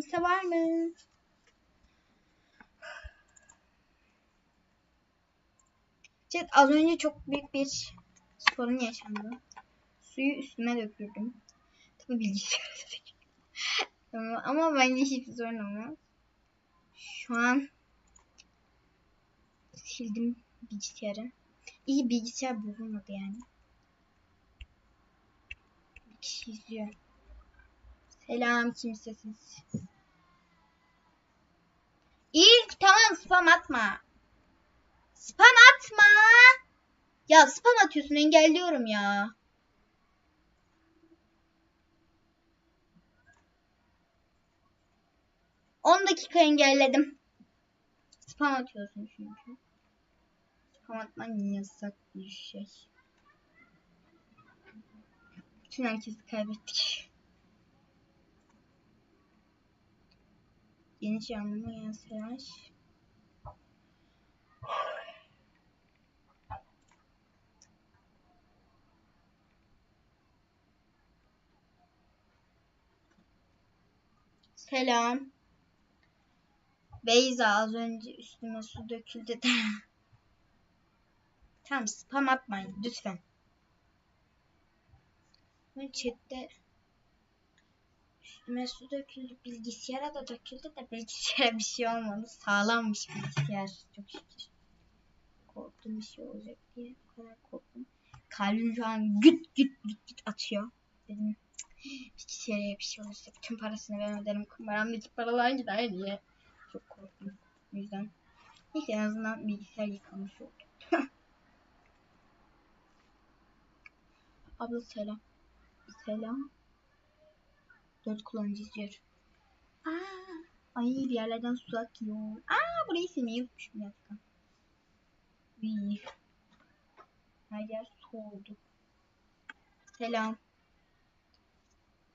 Kimse var mı? Chat az önce çok büyük bir sorun yaşandı. Suyu üstüme dökürdüm. Tabii bilgisayara ama bence hiçbir sorun olmaz. Şu an sildim bilgisayarı. İyi bilgisayar bozulmadı yani. Bir kişi izliyor. Selam kimsesiz. İlk tamam spam atma. Spam atma. Ya spam atıyorsun engelliyorum ya. On dakika engelledim. Spam atıyorsun çünkü. Spam atman yasak bir şey. Bütün herkesi kaybettik. Yeni canlı yansıyaş. Selam. Beyza az önce üstüme su döküldü de. tamam spam atmayın lütfen. Ben chatte üstüme su döküldü. Bilgisayara da döküldü de bilgisayara bir şey olmadı. Sağlammış bilgisayar. Çok şükür. Korktum bir şey olacak diye. O kadar korktum. Kalbim şu an güt güt güt güt atıyor. Dedim bilgisayara bir şey olursa bütün parasını ben öderim. Kumaramdaki paralar gider diye. Çok korktum. O yüzden. Neyse en azından bilgisayar yıkamış oldu. Abla selam. Selam. Dört kullanıcı izliyor. Aa, ay bir yerlerden su akıyor. Aa burayı silmeyi unutmuşum yakın. Bir. Her yer su oldu. Selam.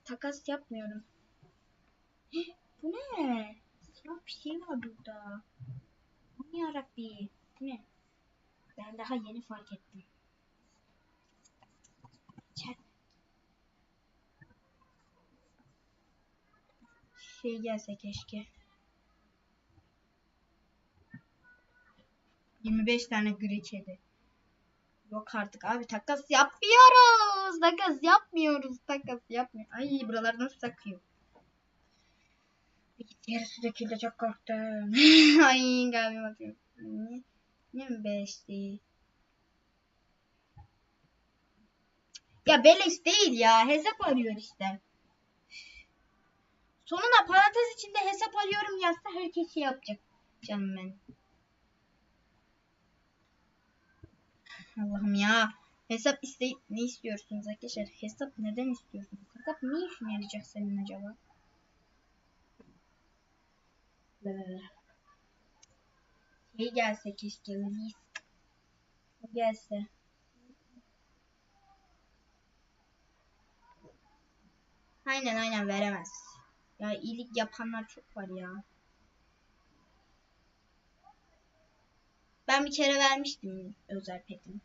Takas yapmıyorum. Heh, bu ne? Siyah bir şey var burada. Aman yarabbi. Ne? Ben daha yeni fark ettim. Chat. Şey gelse keşke. 25 tane gri kedi. Yok artık abi takas yapmıyoruz. Takas yapmıyoruz. Takas yapmıyor. Ay buralardan su akıyor. Bilgisayarı su döküldü çok korktum. Ay galiba bakıyorum. Niye? Niye mi beleş değil? Ya beleş değil ya. Hesap arıyor işte. Sonuna parantez içinde hesap arıyorum yazsa herkes şey yapacak. Canım ben. Allah'ım ya. Hesap iste ne istiyorsunuz arkadaşlar? Hesap neden istiyorsunuz? Hesap ne işine yarayacak senin acaba? Şey gelse keşke Liz. Gelse. Aynen aynen veremez. Ya iyilik yapanlar çok var ya. Ben bir kere vermiştim özel petimi.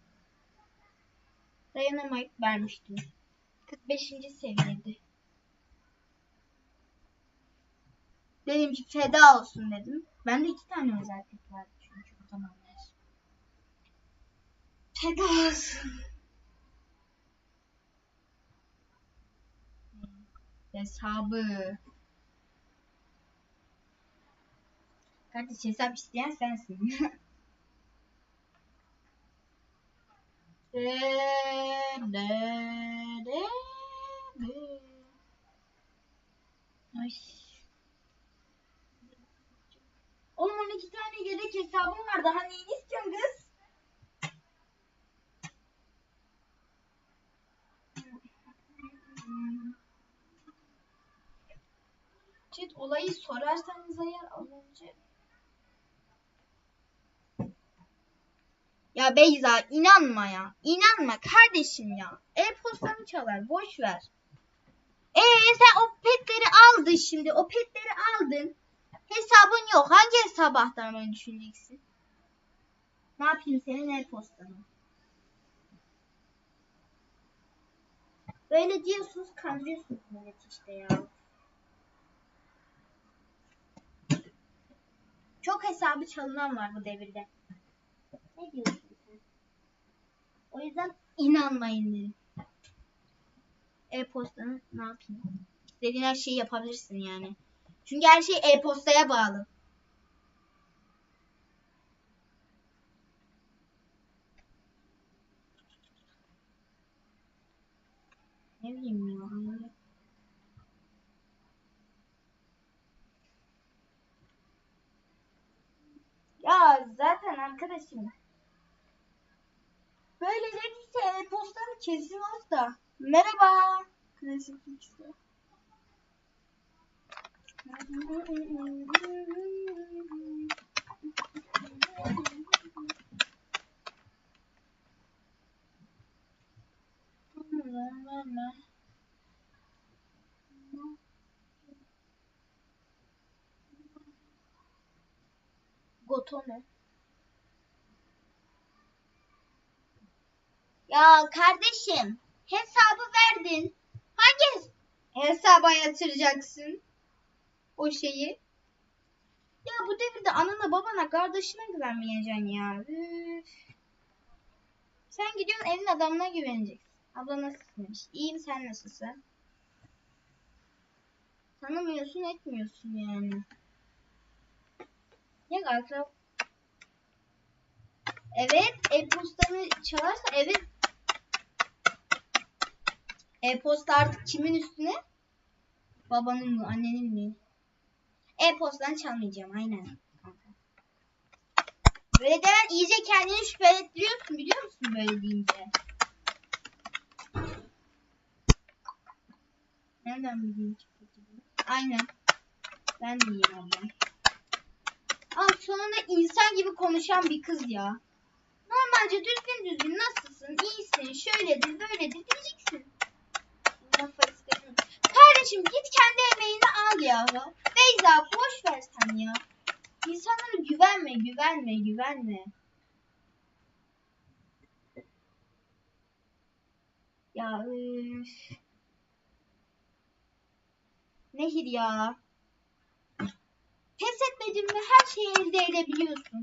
Dayanamayıp vermiştim. 45. seviyede. Dedim ki feda olsun dedim. Ben de iki tane özel pet vardı çünkü o zamanlar. Feda olsun. Hesabı. Kardeş hesap isteyen sensin. Ay. Oğlum 12 tane yedek hesabım var. Daha neyini istiyorsun kız? Chat olayı sorarsanız eğer az Ya Beyza inanma ya. İnanma kardeşim ya. E-postanı çalar. Boş ver. Ee sen o petleri aldın şimdi. O petleri aldın. Hesabın yok. Hangi hesabı aktarmayı düşüneceksin? Ne yapayım senin e-postanı? Böyle diyorsunuz kandırıyorsunuz millet işte ya. hesabı çalınan var bu devirde. Ne diyorsun? O yüzden inanmayın dedim. E-postanı ne yapayım? İstediğin her şeyi yapabilirsin yani. Çünkü her şey e-postaya bağlı. Ne bileyim ya. Ya zaten arkadaşım. Böyle dediyse e-postanı kesin da. Merhaba. Klasik X'de. Goto ne? Ya kardeşim hesabı verdin. Hangi hesaba yatıracaksın o şeyi? Ya bu devirde anana babana kardeşine güvenmeyeceksin ya. Üf. Sen gidiyorsun elin adamına güveneceksin. Abla nasılsın demiş. İyiyim sen nasılsın? Tanımıyorsun etmiyorsun yani. Ya kanka. Evet e-postanı çalarsa evet. E-posta artık kimin üstüne? Babanın mı annenin mi? E-postadan çalmayacağım aynen. Böyle demen iyice kendini şüphelettiriyorsun biliyor musun böyle deyince? Nereden bileyim? Aynen. Ben de iyiyim ablam. Aa, sonunda insan gibi konuşan bir kız ya. Normalce düzgün düzgün nasılsın, iyisin, şöyledir, böyledir diyeceksin. Allah faskını. Kardeşim git kendi emeğini al ya. Beyza boş ver sen ya. İnsanlara güvenme, güvenme, güvenme. Ya üf. Nehir ya. Pes etmedin mi her şeyi elde edebiliyorsun.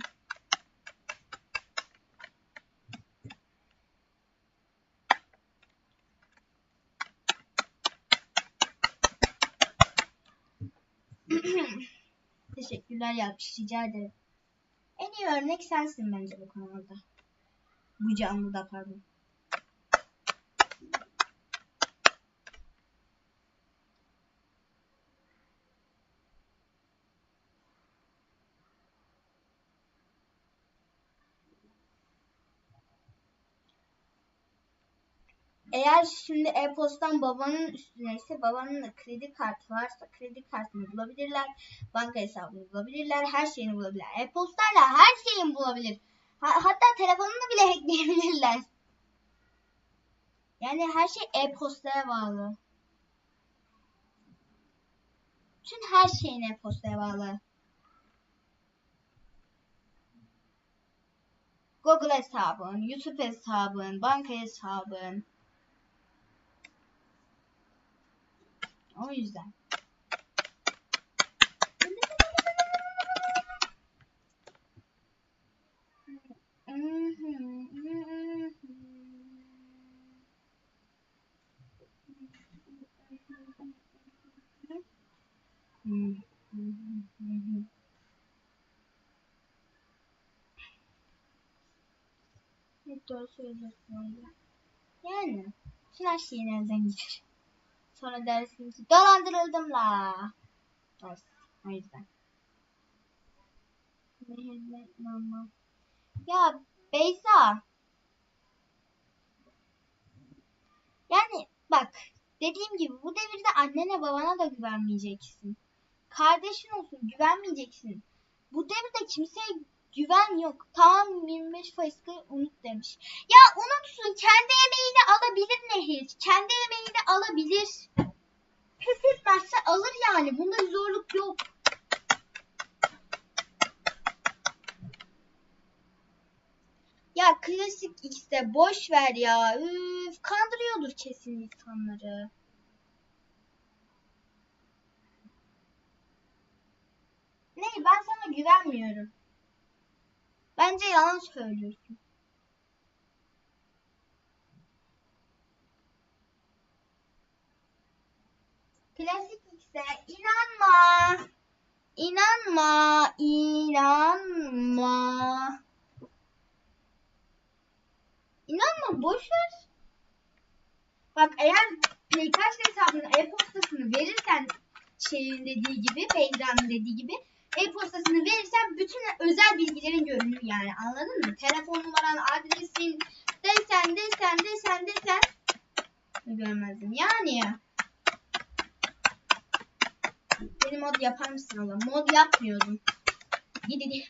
Teşekkürler yapmış rica ederim. En iyi örnek sensin bence bu kanalda. Bu canlıda pardon. Eğer şimdi e-postan babanın üstüne ise babanın da kredi kartı varsa kredi kartını bulabilirler. Banka hesabını bulabilirler. Her şeyini bulabilirler. E-postayla her şeyini bulabilir. Ha- hatta telefonunu bile hackleyebilirler. Yani her şey e-postaya bağlı. Bütün her şeyin e-postaya bağlı. Google hesabın, YouTube hesabın, banka hesabın. O yüzden. Doğru söylüyorsun. Yani. Her şeyin elden gider. Sonra dersin ki dolandırıldım la. Ders. O yüzden. Mama. Ya Beyza. Yani bak dediğim gibi bu devirde annene babana da güvenmeyeceksin. Kardeşin olsun güvenmeyeceksin. Bu devirde kimseye güven yok. Tamam 25 faizli unut demiş. Ya unutsun kendi emeğini alabilir Nehir. Kendi emeğini alabilir. Pes etmezse alır yani. Bunda bir zorluk yok. Ya klasik X'de boş ver ya. Üf, kandırıyordur kesin insanları. Ne ben sana güvenmiyorum. Bence yalan söylüyorsun. Klasik X'e inanma. İnanma, inanma. İnanma, boş ver. Bak eğer Playkaç hesabının e-postasını verirsen şeyin dediği gibi, Beyza'nın dediği gibi e-postasını verirsen bütün özel bilgilerin görünür yani anladın mı? Telefon numaran, adresin, desen, desen, desen, desen görmezdim. Yani beni mod yapar mısın oğlum? Mod yapmıyordum. Gidi gidi.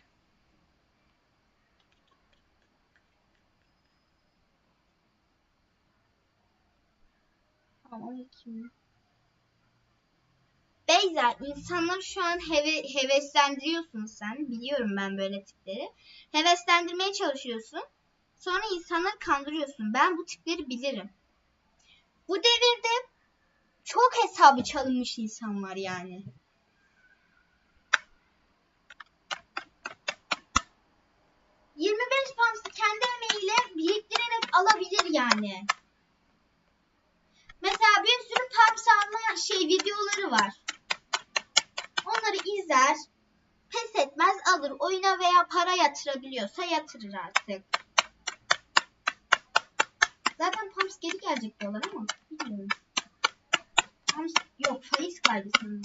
Tamam 12 mi? Beyza insanları şu an heve, heveslendiriyorsun sen. Biliyorum ben böyle tipleri. Heveslendirmeye çalışıyorsun. Sonra insanları kandırıyorsun. Ben bu tipleri bilirim. Bu devirde çok hesabı çalınmış insan var yani. ...25 pounds'ı kendi emeğiyle biriktirerek alabilir yani. Mesela bir sürü pumps alma şey videoları var. Alır. Oyuna veya para yatırabiliyorsa yatırır artık. Zaten pumps geri gelecek diyorlar ama bilmiyorum. Pumps yok faiz kaydı sanırım.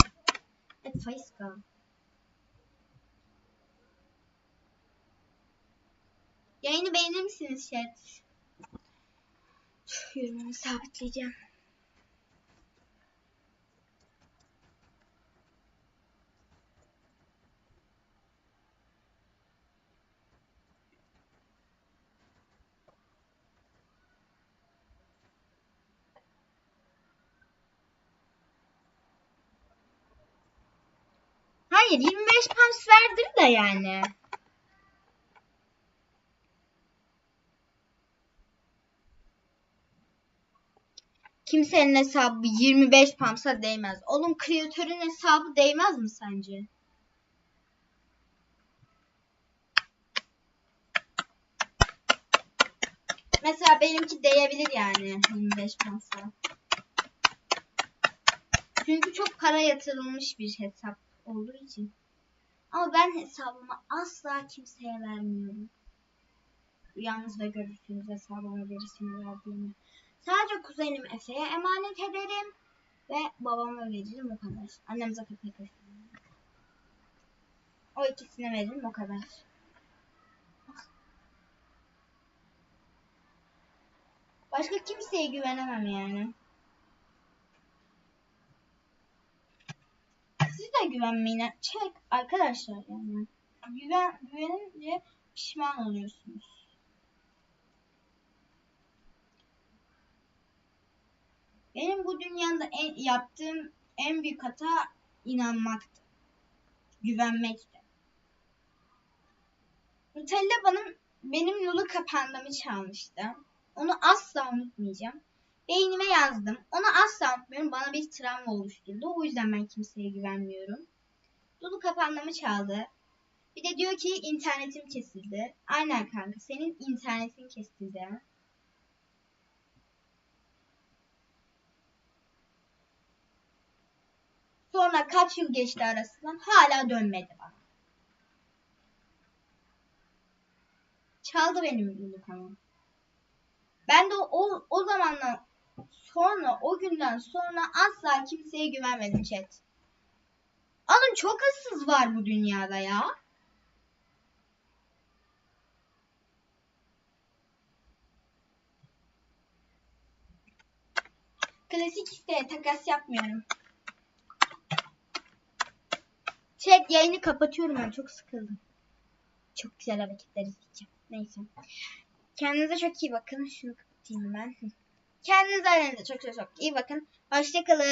Evet faiz kaldı. Yayını beğenir misiniz chat? Yürümemi sabitleyeceğim. Hayır 25 pounds verdir de yani. Kimsenin hesabı 25 pounds'a değmez. Oğlum kreatörün hesabı değmez mi sence? Mesela benimki değebilir yani 25 pounds'a. Çünkü çok para yatırılmış bir hesap olduğu için. Ama ben hesabımı asla kimseye vermiyorum. Rüyanızda görürsünüz hesabımı birisine verdiğimi. Sadece kuzenim Efe'ye emanet ederim. Ve babama veririm o kadar. Annem zaten pek hoşlanmıyor. O ikisine veririm o kadar. Başka kimseye güvenemem yani. De güvenmeyin. Çek arkadaşlar yani. Güven, güvenince pişman oluyorsunuz. Benim bu dünyada en, yaptığım en büyük hata inanmaktı. Güvenmekti. Nutella benim, benim yolu kapandığımı çalmıştı. Onu asla unutmayacağım. Beynime yazdım. Onu asla unutmuyorum. Bana bir travma oluşturdu. O yüzden ben kimseye güvenmiyorum. Dolu kapandığımı çaldı. Bir de diyor ki internetim kesildi. Aynen kanka senin internetin kesildi. Sonra kaç yıl geçti arasından hala dönmedi bana. Çaldı benim yulukamı. Ben de o, o zamandan sonra o günden sonra asla kimseye güvenmedim chat. Alın çok hırsız var bu dünyada ya. Klasik işte takas yapmıyorum. Chat yayını kapatıyorum ben çok sıkıldım. Çok güzel hareketler izleyeceğim. Neyse. Kendinize çok iyi bakın. Şunu kapatayım ben. Kendinize çok çok çok iyi bakın. Hoşçakalın.